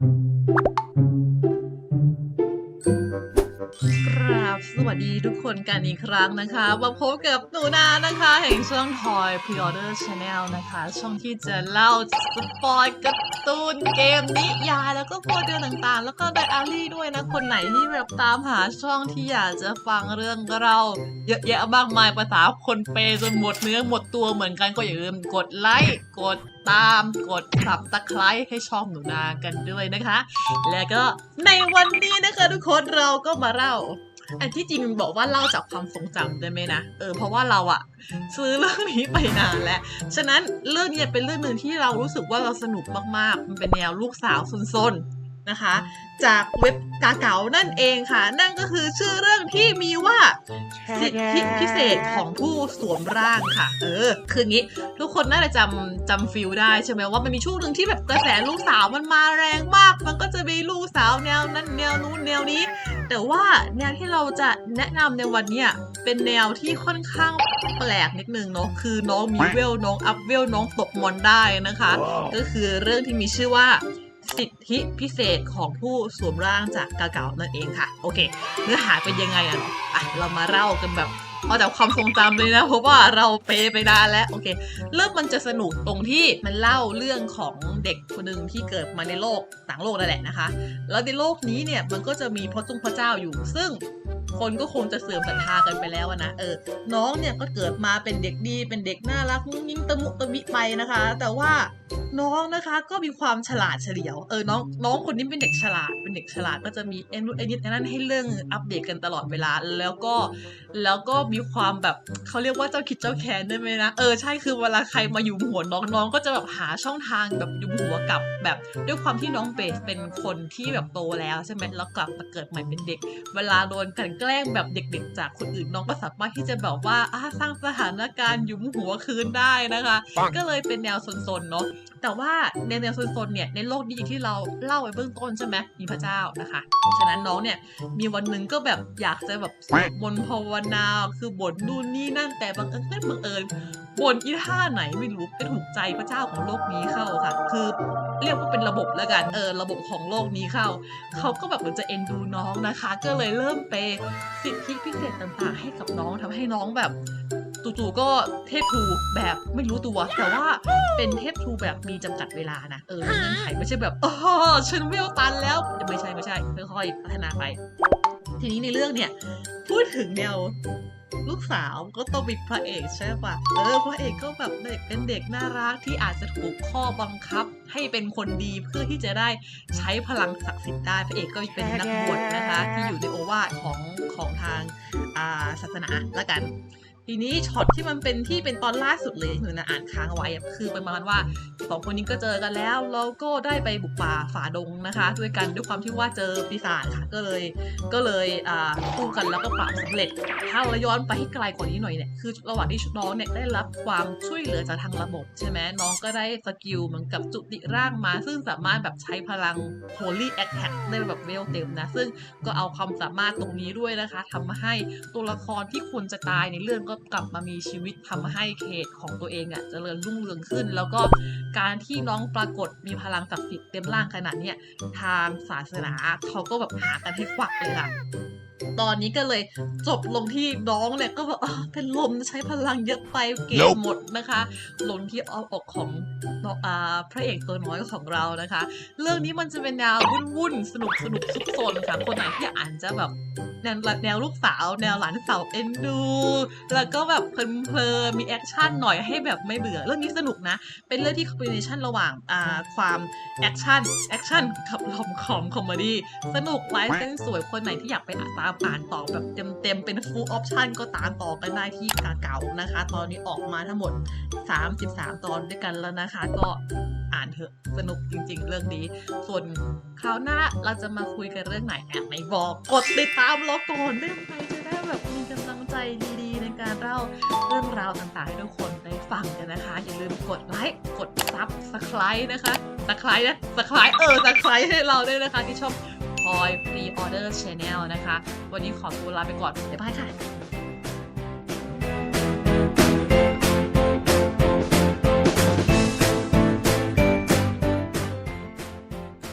ครั สวัสดีทุกคนกันอีกครั้งนะคะ มาพบกับหนูนานะคะ แห่งช่อง Toy Pre-order Channel นะคะ ช่องที่จะเล่าสปอยการ์ตูนเกมนิยายแล้วก็โมเดลต่างๆ แล้วก็ไดอารี่ด้วยนะ คนไหนที่แบบตามหาช่องที่อยากจะฟังเรื่องเราเยอะแยะมากมายภาษาคนเปย์จนหมดเนื้อหมดตัวเหมือนกันก็อย่าลืมกดไลค์กดตามกดสับตะไคร้ให้ช่องหนูนากันด้วยนะคะ แล้วก็ในวันนี้นะคะทุกคนเราก็มาเล่า อันที่จริงบอกว่าเล่าจากความทรงจำได้ไหมนะ เออ เพราะว่าเราอะซื้อเรื่องนี้ไปนานแล้ว ฉะนั้นเรื่องนี้เป็นเรื่องหนึ่งที่เรารู้สึกว่าเราสนุกมากๆ มันเป็นแนวลูกสาวซนๆนะคะ จากเว็บกาเก๋านั่นเองค่ะ นั่นก็คือชื่อเรื่องที่มีว่าสิทธิพิเศษของผู้สวมร่างค่ะ เออ คืองี้ ทุกคนน่าจะจำจำฟิลได้ใช่ไหมว่ามันมีช่วงหนึ่งที่แบบกระแสลูกสาวมันมาแรงมาก มันก็จะมีลูกสาวแนวนั้นแนวนู้นแนวนี้ แต่ว่าแนวที่เราจะแนะนำในวันเนี้ยเป็นแนวที่ค่อนข้างแปลกนิดนึงเนาะคือน้องมีเวลน้องอัพเวลน้องตกมอนได้นะคะ ก็คือเรื่องที่มีชื่อว่าสิทธิพิเศษของผู้สวมร่างจากกาเก๋านั่นเองค่ะ โอเค เนื้อหาเป็นยังไงอะเนาะอะเรามาเล่ากันแบบ เอาแต่ความทรงจำเลยนะ เพราะว่าเราเปไปนานแล้วโอเค เริ่มมันจะสนุกตรงที่มันเล่าเรื่องของเด็กคนหนึ่งที่เกิดมาในโลกต่างโลกนั่นแหละนะคะ แล้วในโลกนี้เนี่ยมันก็จะมีพระจุงพระเจ้าอยู่ ซึ่ง คนก็คงจะเสื่อมศรัทธากันไปแล้วนะเออ น้องเนี่ยก็เกิดมาเป็นเด็กดี เป็นเด็กน่ารักงุ้งยิ้งตะมุตะมิไปนะคะ แต่ว่าน้องนะคะก็มีความฉลาดเฉลียว เออ น้อง น้องคนนี้เป็นเด็กฉลาด เป็นเด็กฉลาดก็จะมีเอ็นนู่นเอ็นนี่นั่นให้เรื่องอัปเดตกันตลอดเวลา แล้วก็ แล้วก็มีความแบบเขาเรียกว่าเจ้าคิดเจ้าแค้นได้ไหมนะ เออ ใช่ คือเวลาใครมาอยู่หัวน้องน้องก็จะแบบหาช่องทางแบบอยุมหัวกลับแบบด้วยความที่น้องเบสเป็นคนที่แบบโตแล้วใช่ไหมแล้วกลับมาเกิดใหม่เป็นเด็ก เวลาโดนกันแกล้งแบบเด็กๆ จากคนอื่นน้องก็สามารถที่จะแบบว่าอ่าสร้างสถานการณ์ยุมหัวคืนได้นะคะ ก็เลยเป็นแนวซนๆเนาะแต่ว่าในแนวซนๆเนี่ยในโลกนี้อย่างที่เราเล่าไว้เบื้องต้นใช่ไหมมีพระเจ้านะคะฉะนั้นน้องเนี่ยมีวันหนึ่งก็แบบอยากจะแบบสวดมนต์ภาวนาคือบ่นนู่นนี่นั่นแต่บังเอิญไม่บังเอิญบ่นอีท่าไหนไม่รู้ไปถูกใจพระเจ้าของโลกนี้เข้าค่ะ คือเรียกว่าเป็นระบบแล้วกันเออระบบของโลกนี้เข้า เขาก็แบบเหมือนจะเอ็นดูน้องนะคะ ก็เลยเริ่มเปย์สิทธิพิเศษต่างๆ ให้กับน้องทำให้น้องแบบจู่ๆก็เทพทูแบบไม่รู้ตัว แต่ว่าเป็นเทพทูแบบมีจำกัดเวลานะ เออเงื่อนไขไม่ใช่แบบอ๋อฉันเวลตันแล้ว ไม่ใช่ไม่ใช่ค่อยๆพัฒนาไป ทีนี้ในเรื่องเนี่ย พูดถึงเดียว ลูกสาวก็ต้องมีพระเอกใช่ปะเออพระเอกก็แบบเด็กเป็นเด็กน่ารักที่อาจจะถูกข้อบังคับให้เป็นคนดีเพื่อที่จะได้ใช้พลังศักดิ์สิทธิ์ได้พระเอกก็เป็นนักบวชนะคะ ที่อยู่ในโอวาทของของทางศาสนาละกัน ทีนี้ช็อตที่มันเป็นที่เป็นตอนล่าสุดเลยหนูนะอ่านค้างเอาไว้คือประมาณว่าสองคนนี้ก็เจอกันแล้วแล้วก็ได้ไปบุกป่าฝ่าดงนะคะ ด้วยกันด้วยความที่ว่าเจอปีศาจค่ะก็เลยก็เลยอ่าสู้กันแล้วก็ปราบสำเร็จ ถ้าเราย้อนไปให้ไกลกว่านี้หน่อยเนี่ยคือระหว่างที่น้องเนี่ยได้รับความช่วยเหลือจากทางระบบใช่ไหมน้องก็ได้สกิลเหมือนกับจุติร่างมา ซึ่งสามารถแบบใช้พลัง Holy Attack ได้แบบเวลเต็มนะ ซึ่งก็เอาความสามารถตรงนี้ด้วยนะคะทำให้ตัวละครที่ควรจะตายในเรื่องก็กลับมามีชีวิตทำให้เขตของตัวเองอะ่ะเจริญรุ่งเรืองขึ้น แล้วก็การที่น้องปรากฏมีพลังศักดิ์สิทธิ์เต็มร่างขนาดเนี้ยทางศาสนาเขาก็แบบหากันให้ควักเลยค่ะตอนนี้ก็เลยจบลงที่น้องเนี่ยก็แบบเป็นลมใช้พลังเยอะไปเกมหมดนะคะ ลงที่ออมอกของ พระเอกตัวน้อยของเรานะคะ เรื่องนี้มันจะเป็นแนววุ่นๆสนุกสนุกซุกซนค่ะคนไหนที่อ่านจะแบบแนวแนวลูกสาวแนวหลานสาวเอ็นดู แล้วก็แบบเพลินๆมีแอคชั่นหน่อยให้แบบไม่เบื่อ เรื่องนี้สนุกนะ เป็นเรื่องที่คอมบิเนชันระหว่างอ่าความแอคชั่นแอคชั่นกับลอมคอมคอมเมดี้สนุกไลฟ์เส้นสวยคนไหนที่อยากไปอ่านตามอ่านต่อแบบเต็มๆเป็น full option ก็ตามต่อกันได้ที่กาเก๋านะคะ ตอนนี้ออกมาทั้งหมด 33 ตอนด้วยกันแล้วนะคะก็อ่านเถอะสนุกจริง ๆ เรื่องนี้ ส่วนคราวหน้าเราจะมาคุยกันเรื่องไหนแอบไม่บอกกดติดตามเราก่อนได้ไหมจะได้แบบมีกำลังใจดีๆ ในการเล่าเรื่องราวต่างๆให้ทุกคนได้ฟังกันนะคะ อย่าลืมกดไลค์กดซับสไครต์นะคะสไครต์นะสไครต์เออสไครต์ให้เราด้วยนะคะที่ชอง Toy Pre Order Channel นะคะ วันนี้ขอตัวลาไปก่อนบ๊ายบายค่ะ